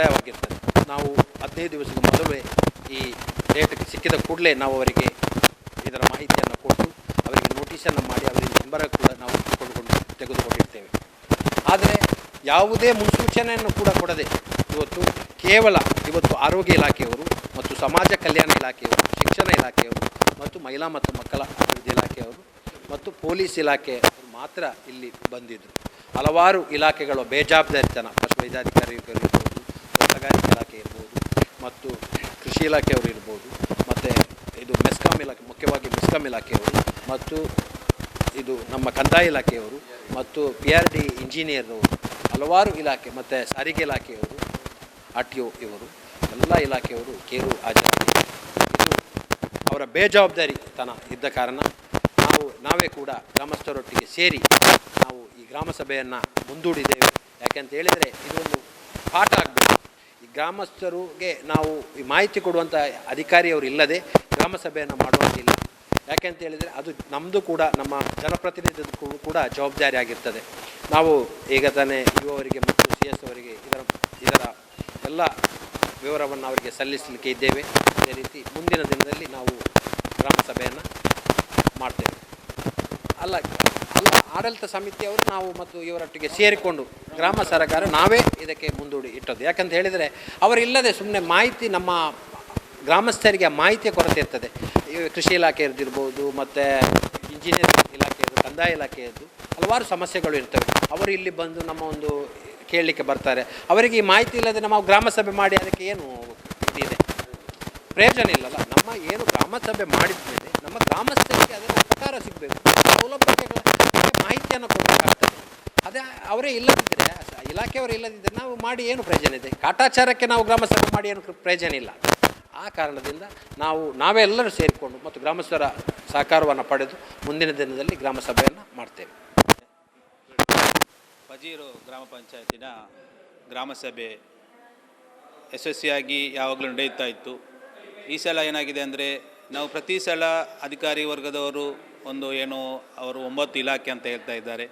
ಮುಕ್ತಾಯವಾಗಿರ್ತದೆ. ನಾವು ಹದಿನೈದು ದಿವಸದ ಮೊದಲೇ ಈ ಡೇಟ್ಗೆ ಸಿಕ್ಕಿದ ಕೂಡಲೇ ನಾವು ಅವರಿಗೆ ಇದರ ಮಾಹಿತಿಯನ್ನು ಕೊಟ್ಟು, ಅವರಿಗೆ ನೋಟಿಸನ್ನು ಮಾಡಿ, ಅವರಿಗೆ ನಂಬರ ಕೂಡ ನಾವು ಕೊಂಡುಕೊಂಡು ತೆಗೆದುಕೊಂಡಿರ್ತೇವೆ ಆದರೆ ಯಾವುದೇ ಮುನ್ಸೂಚನೆಯನ್ನು ಕೂಡ ಕೊಡದೆ ಇವತ್ತು ಕೇವಲ ಇವತ್ತು ಆರೋಗ್ಯ ಇಲಾಖೆಯವರು ಮತ್ತು ಸಮಾಜ ಕಲ್ಯಾಣ ಇಲಾಖೆಯವರು, ಶಿಕ್ಷಣ ಇಲಾಖೆಯವರು ಮತ್ತು ಮಹಿಳಾ ಮತ್ತು ಮಕ್ಕಳ ಅಭಿವೃದ್ಧಿ ಇಲಾಖೆಯವರು ಮತ್ತು ಪೊಲೀಸ್ ಇಲಾಖೆ ಮಾತ್ರ ಇಲ್ಲಿ ಬಂದಿದ್ದರು ಹಲವಾರು ಇಲಾಖೆಗಳು ಬೇಜವಾಬ್ದಾರಿತನ ಪಶುವೈದ್ಯಾಧಿಕಾರಿಗಳು ಇರ್ಬೋದು ತೋಟಗಾರಿಕೆ ಇಲಾಖೆ ಇರ್ಬೋದು ಮತ್ತು ಕೃಷಿ ಇಲಾಖೆಯವರು ಇರ್ಬೋದು, ಮತ್ತು ಇದು ಮೆಸ್ಕಾಂ ಇಲಾಖೆ, ಮುಖ್ಯವಾಗಿ ಮೆಸ್ಕಾಂ ಇಲಾಖೆಯವರು ಮತ್ತು ಇದು ನಮ್ಮ ಕಂದಾಯ ಇಲಾಖೆಯವರು ಮತ್ತು ಪಿ ಆರ್ ಡಿ ಇಂಜಿನಿಯರವರು ಹಲವಾರು ಇಲಾಖೆ ಮತ್ತು ಸಾರಿಗೆ ಇಲಾಖೆಯವರು ಆರ್ ಟಿ ಒ ಇವರು, ಎಲ್ಲ ಇಲಾಖೆಯವರು ಕೇರು ಹಾಜರಾಗಿ ಇದು ಅವರ ಬೇಜವಾಬ್ದಾರಿತನ ಇದ್ದ ಕಾರಣ ನಾವು, ನಾವೇ ಕೂಡ ಗ್ರಾಮಸ್ಥರೊಟ್ಟಿಗೆ ಸೇರಿ ನಾವು ಈ ಗ್ರಾಮ ಸಭೆಯನ್ನು ಮುಂದೂಡಿದ್ದೇವೆ. ಯಾಕೆಂತ ಹೇಳಿದರೆ ಇದೊಂದು ಪಾಠ ಆಗಬೇಕು. ಗ್ರಾಮಸ್ಥರಿಗೆ ನಾವು ಈ ಮಾಹಿತಿ ಕೊಡುವಂಥ ಅಧಿಕಾರಿಯವರು ಇಲ್ಲದೆ ಗ್ರಾಮ ಸಭೆಯನ್ನು ಮಾಡುವಂತಿಲ್ಲ ಯಾಕೆಂತ ಹೇಳಿದರೆ ಅದು ನಮ್ಮದು ಕೂಡ, ನಮ್ಮ ಜನಪ್ರತಿನಿಧಿಗೂ ಕೂಡ ಜವಾಬ್ದಾರಿ ಆಗಿರ್ತದೆ. ನಾವು ಈಗ ತಾನೇ ಯು ಅವರಿಗೆ ಮತ್ತು ಸಿ ಎಸ್ ಅವರಿಗೆ ಇದರ ಇದರ ಎಲ್ಲ ವಿವರವನ್ನು ಅವರಿಗೆ ಸಲ್ಲಿಸಲಿಕ್ಕೆ ಇದ್ದೇವೆ. ಅದೇ ರೀತಿ ಮುಂದಿನ ದಿನದಲ್ಲಿ ನಾವು ಗ್ರಾಮ ಸಭೆಯನ್ನು ಮಾಡ್ತೇವೆ ಅಲ್ಲ ಅಲ್ಲ ಆಡಳಿತ ಸಮಿತಿಯವರು ನಾವು ಮತ್ತು ಇವರೊಟ್ಟಿಗೆ ಸೇರಿಕೊಂಡು ಗ್ರಾಮ ಸರಕಾರ ನಾವೇ ಇದಕ್ಕೆ ಮುಂದೂಡಿ ಇಟ್ಟದ್ದು. ಯಾಕಂತ ಹೇಳಿದರೆ ಅವರಿಲ್ಲದೆ ಸುಮ್ಮನೆ ಮಾಹಿತಿ ನಮ್ಮ ಗ್ರಾಮಸ್ಥರಿಗೆ ಮಾಹಿತಿಯ ಕೊರತೆ ಇರ್ತದೆ. ಕೃಷಿ ಇಲಾಖೆ ಇರ್ದಿರ್ಬೋದು ಮತ್ತು ಇಂಜಿನಿಯರಿಂಗ್ ಇಲಾಖೆಯದು ಕಂದಾಯ ಇಲಾಖೆಯದ್ದು ಹಲವಾರು ಸಮಸ್ಯೆಗಳು ಇರ್ತವೆ. ಅವರು ಇಲ್ಲಿ ಬಂದು ನಮ್ಮ ಒಂದು ಕೇಳಲಿಕ್ಕೆ ಬರ್ತಾರೆ. ಅವರಿಗೆ ಈ ಮಾಹಿತಿ ಇಲ್ಲದೆ ನಾವು ಗ್ರಾಮ ಸಭೆ ಮಾಡಿ ಅದಕ್ಕೆ ಏನು ಇದಿದೆ ಪ್ರಯೋಜನ ಇಲ್ಲಲ್ಲ. ನಮ್ಮ ಏನು ಗ್ರಾಮ ಸಭೆ ಮಾಡಿದ ನಮ್ಮ ಗ್ರಾಮಸ್ಥರಿಗೆ ಅದರ ಉಪಕಾರ ಸಿಗಬೇಕು. ಸೌಲಭ್ಯಗಳ ಮಾಹಿತಿಯನ್ನು ಕೊಡಬೇಕಾಗ್ತದೆ. ಅದೇ ಅವರೇ ಇಲ್ಲದಿದ್ದರೆ ಇಲಾಖೆಯವರು ಇಲ್ಲದಿದ್ದರೆ ನಾವು ಮಾಡಿ ಏನು ಪ್ರಯೋಜನ ಇದೆ? ಕಾಟಾಚಾರಕ್ಕೆ ನಾವು ಗ್ರಾಮಸ್ಥರು ಮಾಡಿ ಏನು ಪ್ರಯೋಜನ ಇಲ್ಲ. ಆ ಕಾರಣದಿಂದ ನಾವು ನಾವೆಲ್ಲರೂ ಸೇರಿಕೊಂಡು ಮತ್ತು ಗ್ರಾಮಸ್ಥರ ಸಹಕಾರವನ್ನು ಪಡೆದು ಮುಂದಿನ ದಿನದಲ್ಲಿ ಗ್ರಾಮ ಸಭೆಯನ್ನು ಮಾಡ್ತೇವೆ. ಪಜೀರು ಗ್ರಾಮ ಪಂಚಾಯತಿನ ಗ್ರಾಮ ಸಭೆ ಯಶಸ್ವಿಯಾಗಿ ಯಾವಾಗಲೂ ನಡೆಯುತ್ತಾ ಇತ್ತು. ಈ ಸಲ ಏನಾಗಿದೆ ಅಂದರೆ ನಾವು ಪ್ರತಿ ಸಲ ಅಧಿಕಾರಿ ವರ್ಗದವರು ಒಂದು ಏನು ಅವರು ಒಂಬತ್ತು ಇಲಾಖೆ ಅಂತ ಹೇಳ್ತಾ ಇದ್ದಾರೆ.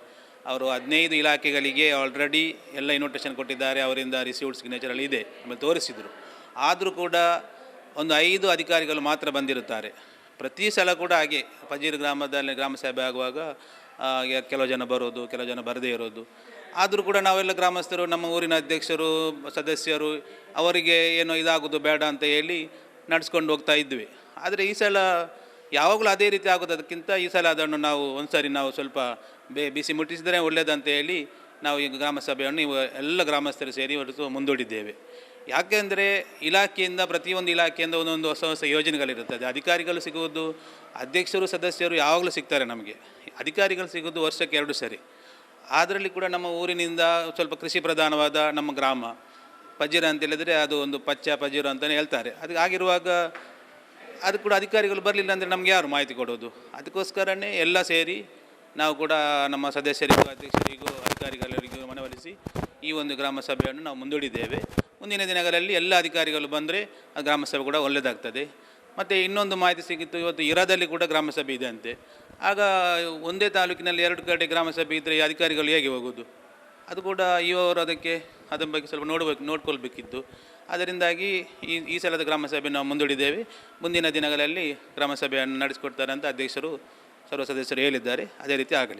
ಅವರು ಹದಿನೈದು ಇಲಾಖೆಗಳಿಗೆ ಆಲ್ರೆಡಿ ಎಲ್ಲ ಇನ್ವಿಟೇಷನ್ ಕೊಟ್ಟಿದ್ದಾರೆ. ಅವರಿಂದ ರಿಸೀವ್ಡ್ ಸಿಗ್ನೇಚರಲ್ಲಿ ಇದೆ. ಆಮೇಲೆ ತೋರಿಸಿದರು. ಆದರೂ ಕೂಡ ಒಂದು ಐದು ಅಧಿಕಾರಿಗಳು ಮಾತ್ರ ಬಂದಿರುತ್ತಾರೆ. ಪ್ರತಿ ಸಲ ಕೂಡ ಹಾಗೆ. ಪಜೀರ್ ಗ್ರಾಮದಲ್ಲಿ ಗ್ರಾಮ ಸಭೆ ಆಗುವಾಗ ಕೆಲವು ಜನ ಬರೋದು, ಕೆಲವು ಜನ ಬರದೇ ಇರೋದು. ಆದರೂ ಕೂಡ ನಾವೆಲ್ಲ ಗ್ರಾಮಸ್ಥರು, ನಮ್ಮ ಊರಿನ ಅಧ್ಯಕ್ಷರು, ಸದಸ್ಯರು ಅವರಿಗೆ ಏನೋ ಇದಾಗೋದು ಬೇಡ ಅಂತ ಹೇಳಿ ನಡೆಸ್ಕೊಂಡು ಹೋಗ್ತಾ ಇದ್ವಿ. ಆದರೆ ಈ ಸಲ ಯಾವಾಗಲೂ ಅದೇ ರೀತಿ ಆಗೋದು ಅದಕ್ಕಿಂತ ಈ ಸಲ ಅದನ್ನು ನಾವು ಒಂದ್ಸರಿ ನಾವು ಸ್ವಲ್ಪ ಬೇ, ಬಿಸಿ ಮುಟ್ಟಿಸಿದರೆ ಒಳ್ಳೆಯದಂತ ಹೇಳಿ ನಾವು ಈಗ ಗ್ರಾಮ ಸಭೆಯನ್ನು ಇವ, ಎಲ್ಲ ಗ್ರಾಮಸ್ಥರು ಸೇರಿ ಹೊರತು ಮುಂದೂಡಿದ್ದೇವೆ. ಯಾಕೆಂದರೆ ಇಲಾಖೆಯಿಂದ ಪ್ರತಿಯೊಂದು ಇಲಾಖೆಯಿಂದ ಒಂದೊಂದು ಹೊಸ ಹೊಸ ಯೋಜನೆಗಳಿರುತ್ತದೆ. ಅಧಿಕಾರಿಗಳು ಸಿಗುವುದು, ಅಧ್ಯಕ್ಷರು, ಸದಸ್ಯರು ಯಾವಾಗಲೂ ಸಿಗ್ತಾರೆ ನಮಗೆ. ಅಧಿಕಾರಿಗಳು ಸಿಗೋದು ವರ್ಷಕ್ಕೆ ಎರಡು ಸರಿ. ಅದರಲ್ಲಿ ಕೂಡ ನಮ್ಮ ಊರಿನಿಂದ ಸ್ವಲ್ಪ ಕೃಷಿ ಪ್ರಧಾನವಾದ ನಮ್ಮ ಗ್ರಾಮ ಪಜೀರ ಅಂತ ಹೇಳಿದರೆ ಅದು ಒಂದು ಪಚ್ಚ ಪಜಿರ ಅಂತಲೇ ಹೇಳ್ತಾರೆ. ಅದು ಆಗಿರುವಾಗ ಅದು ಕೂಡ ಅಧಿಕಾರಿಗಳು ಬರಲಿಲ್ಲ ಅಂದರೆ ನಮಗೆ ಯಾರು ಮಾಹಿತಿ ಕೊಡೋದು? ಅದಕ್ಕೋಸ್ಕರನೇ ಎಲ್ಲ ಸೇರಿ ನಾವು ಕೂಡ ನಮ್ಮ ಸದಸ್ಯರಿಗೂ, ಅಧ್ಯಕ್ಷರಿಗೂ ಅಧಿಕಾರಿಗಳಿಗೂ ಮನವೊಲಿಸಿ ಈ ಒಂದು ಗ್ರಾಮ ಸಭೆಯನ್ನು ನಾವು ಮುಂದೂಡಿದ್ದೇವೆ. ಮುಂದಿನ ದಿನಗಳಲ್ಲಿ ಎಲ್ಲ ಅಧಿಕಾರಿಗಳು ಬಂದರೆ ಆ ಗ್ರಾಮ ಸಭೆ ಕೂಡ ಒಳ್ಳೆಯದಾಗ್ತದೆ ಮತ್ತು ಇನ್ನೊಂದು ಮಾಹಿತಿ ಸಿಕ್ಕಿತ್ತು, ಇವತ್ತು ಇರಾದಲ್ಲಿ ಕೂಡ ಗ್ರಾಮ ಸಭೆ ಇದೆ ಅಂತೆ. ಆಗ ಒಂದೇ ತಾಲೂಕಿನಲ್ಲಿ ಎರಡು ಕಡೆ ಗ್ರಾಮ ಸಭೆ ಇದ್ದರೆ ಈ ಅಧಿಕಾರಿಗಳು ಹೇಗೆ ಹೋಗೋದು? ಅದು ಕೂಡ ಇವರು ಅದಕ್ಕೆ ಅದರ ಬಗ್ಗೆ ಸ್ವಲ್ಪ ನೋಡಬೇಕು ನೋಡ್ಕೊಳ್ಬೇಕಿತ್ತು. ಅದರಿಂದಾಗಿ ಈ ಈ ಸಲದ ಗ್ರಾಮ ಸಭೆ ನಾವು ಮುಂದೂಡಿದ್ದೇವೆ. ಮುಂದಿನ ದಿನಗಳಲ್ಲಿ ಗ್ರಾಮ ಸಭೆಯನ್ನು ನಡೆಸಿಕೊಡ್ತಾರೆ ಅಂತ ಅಧ್ಯಕ್ಷರು, ಸರ್ವ ಸದಸ್ಯರು ಹೇಳಿದ್ದಾರೆ. ಅದೇ ರೀತಿ ಆಗಲಿ.